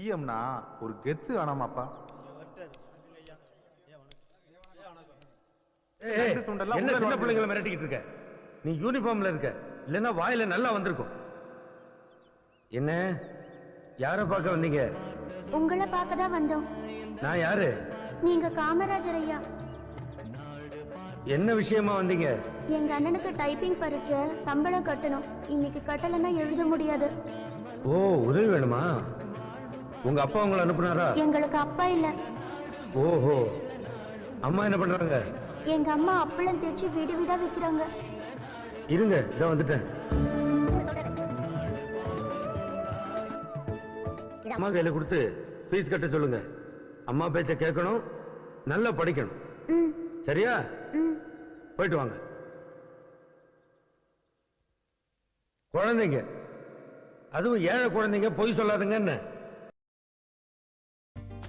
சிஎம்னா ஒரு கெத்து வேணாமாப்பா என்ன சின்ன பிள்ளைங்களை மிரட்டிக்கிட்டு இருக்க? நீ யூனிஃபார்ம்ல இருக்க. இல்லைன்னா வாயில நல்லா வந்திருக்கும். என்ன? யார பார்க்க வந்தீங்க? உங்களை பார்க்க தான் வந்தோம். நான் யாரு? நீங்க காமராஜர் ஐயா. என்ன விஷயமா வந்தீங்க? எங்க அண்ணனுக்கு டைப்பிங் பரீட்சை சம்பளம் கட்டணும். இன்னைக்கு கட்டலைன்னா எழுத முடியாது. ஓ உதவி வேணுமா? உங்க அப்பா உங்களை அனுப்புனாரா? எங்களுக்கு அப்பா இல்ல. ஓஹோ. அம்மா என்ன பண்றாங்க? எங்க அம்மா அப்பளம் தேய்ச்சி வீடு வீடா விக்கிறாங்க. இருங்க இதோ வந்துட்டேன். அம்மா கையில கொடுத்து ஃபீஸ் கட்ட சொல்லுங்க. அம்மா பேச்ச கேட்கணும் நல்லா படிக்கணும். ம். சரியா? ம். போயிட்டு வாங்க. குழந்தைங்க. அதுவும் ஏழை குழந்தைங்க பொய் சொல்லாதுங்க என்ன?